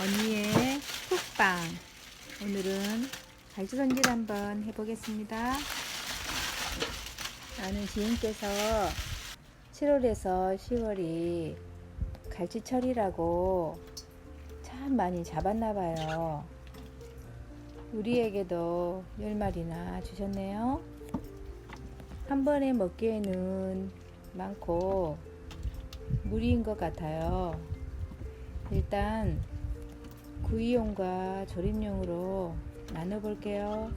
언니의 쿡방. 오늘은 갈치 손질 한번 해보겠습니다. 나는 지인께서 7월에서 10월이 갈치철이라고 참 많이 잡았나 봐요. 우리에게도 10마리나 주셨네요. 한 번에 먹기에는 많고 무리인 것 같아요. 일단 구이용과 조림용으로 나눠 볼게요.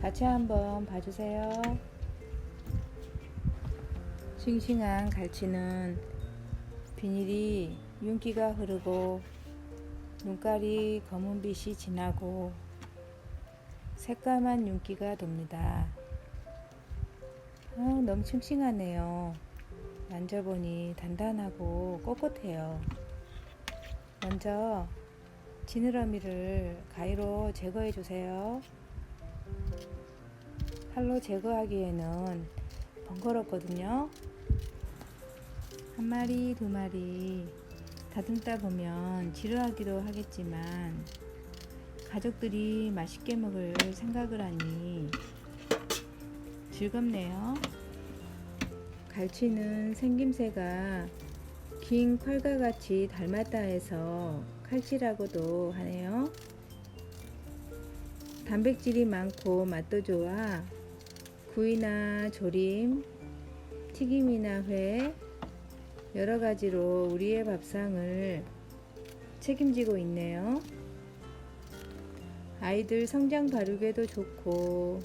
같이 한번 봐주세요. 싱싱한 갈치는 비닐이 윤기가 흐르고 눈깔이 검은빛이 진하고 새까만 윤기가 돕니다. 어, 너무 싱싱하네요. 만져보니 단단하고 꼿꼿해요. 먼저 지느러미를 가위로 제거해 주세요. 칼로 제거하기에는 번거롭거든요. 한 마리, 두 마리 다듬다 보면 지루하기도 하겠지만 가족들이 맛있게 먹을 생각을 하니 즐겁네요. 갈치는 생김새가 긴 콸과 같이 닮았다 해서 칼치라고도 하네요. 단백질이 많고 맛도 좋아 구이나 조림, 튀김이나 회 여러 가지로 우리의 밥상을 책임지고 있네요. 아이들 성장 발육에도 좋고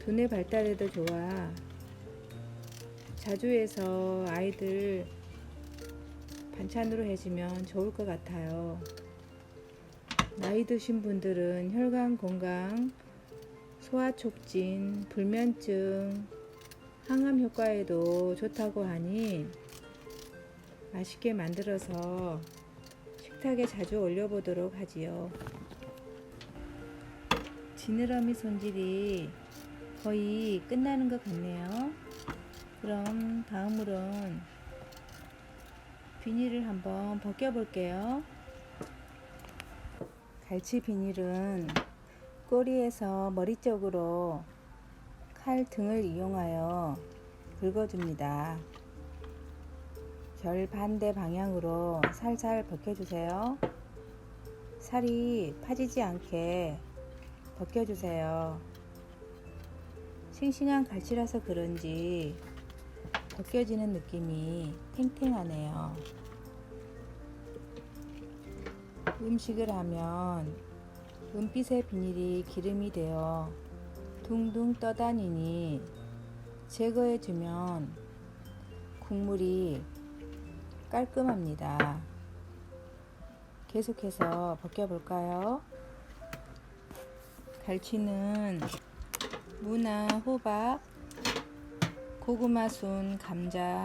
두뇌 발달에도 좋아. 자주 해서 아이들 반찬으로 해주면 좋을 것 같아요. 나이 드신 분들은 혈관 건강, 소화 촉진, 불면증, 항암 효과에도 좋다고 하니 맛있게 만들어서 식탁에 자주 올려보도록 하지요. 지느러미 손질이 거의 끝나는 것 같네요. 그럼 다음으론 비닐을 한번 벗겨 볼게요. 갈치 비닐은 꼬리에서 머리 쪽으로 칼 등을 이용하여 긁어줍니다. 결 반대 방향으로 살살 벗겨주세요. 살이 파지지 않게 벗겨주세요. 싱싱한 갈치라서 그런지 벗겨지는 느낌이 탱탱하네요. 음식을 하면 은빛의 비닐이 기름이 되어 둥둥 떠다니니 제거해주면 국물이 깔끔합니다. 계속해서 벗겨볼까요? 갈치는 무나 호박, 고구마 순, 감자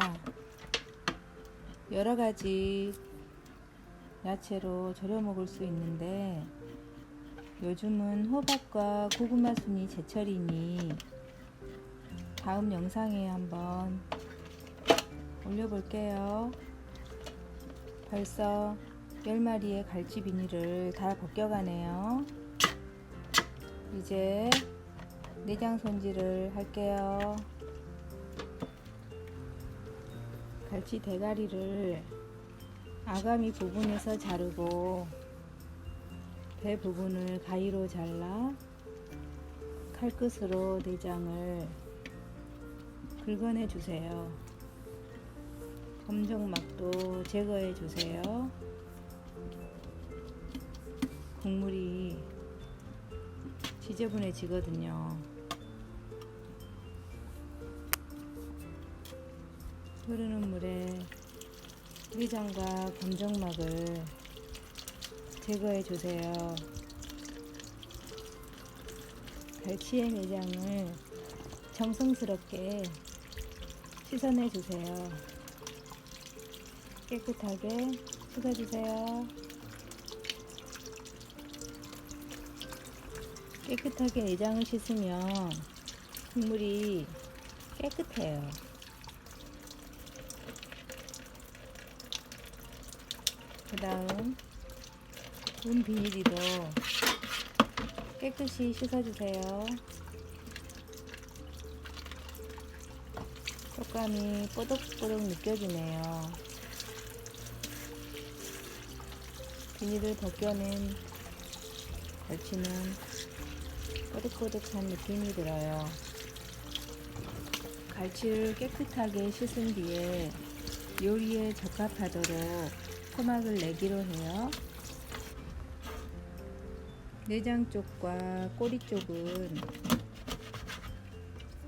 여러 가지 야채로 절여 먹을 수 있는데 요즘은 호박과 고구마 순이 제철이니 다음 영상에 한번 올려볼게요. 벌써 10마리의 갈치 비닐을 다 벗겨가네요. 이제 내장 손질을 할게요. 갈치 대가리를 아가미 부분에서 자르고 배 부분을 가위로 잘라 칼끝으로 내장을 긁어내 주세요. 검정막도 제거해 주세요. 국물이 지저분해지거든요. 흐르는 물에 내장과 검정막을 제거해 주세요. 갈치의 내장을 정성스럽게 씻어내 주세요. 깨끗하게 씻어 주세요. 깨끗하게 내장을 씻으면 국물이 깨끗해요. 그 다음 문 비닐이도 깨끗이 씻어주세요. 촉감이 뽀득뽀득 느껴지네요. 비닐을 벗겨낸 갈치는 뽀득뽀득한 느낌이 들어요. 갈치를 깨끗하게 씻은 뒤에 요리에 적합하도록 토막을 내기로 해요. 내장 쪽과 꼬리 쪽은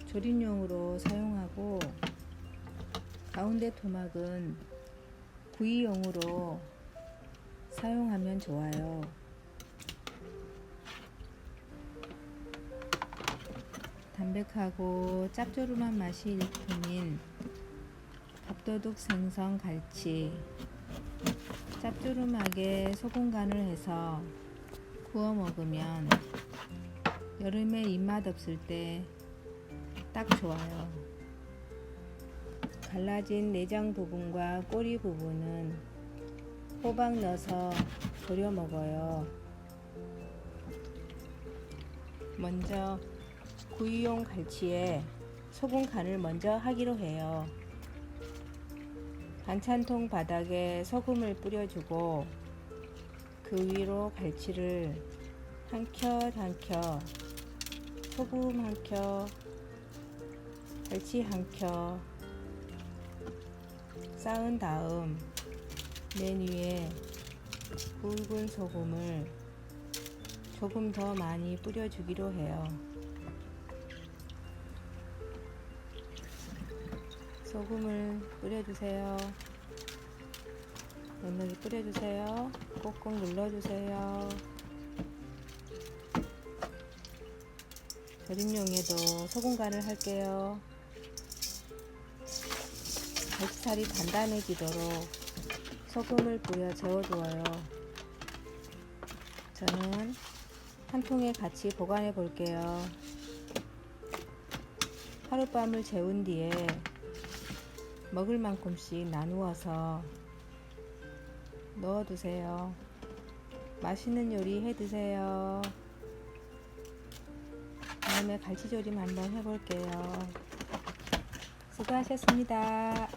조림용으로 사용하고 가운데 토막은 구이용으로 사용하면 좋아요. 담백하고 짭조름한 맛이 일품인 밥도둑 생선 갈치 짭조름하게 소금 간을 해서 구워 먹으면 여름에 입맛 없을 때 딱 좋아요. 갈라진 내장 부분과 꼬리 부분은 호박 넣어서 졸여 먹어요. 먼저 구이용 갈치에 소금 간을 먼저 하기로 해요. 반찬통 바닥에 소금을 뿌려주고 그 위로 갈치를 한 켜 한 켜 소금 한 켜 갈치 한 켜 쌓은 다음 맨 위에 굵은 소금을 조금 더 많이 뿌려주기로 해요. 소금을 뿌려주세요. 넉넉히 뿌려주세요. 꼭꼭 눌러주세요. 절임용에도 소금 간을 할게요. 갈치살이 단단해지도록 소금을 뿌려 재워두어요. 저는 한 통에 같이 보관해 볼게요. 하룻밤을 재운 뒤에 먹을 만큼씩 나누어서 넣어 두세요. 맛있는 요리 해 드세요. 다음에 갈치조림 한번 해볼게요. 수고하셨습니다.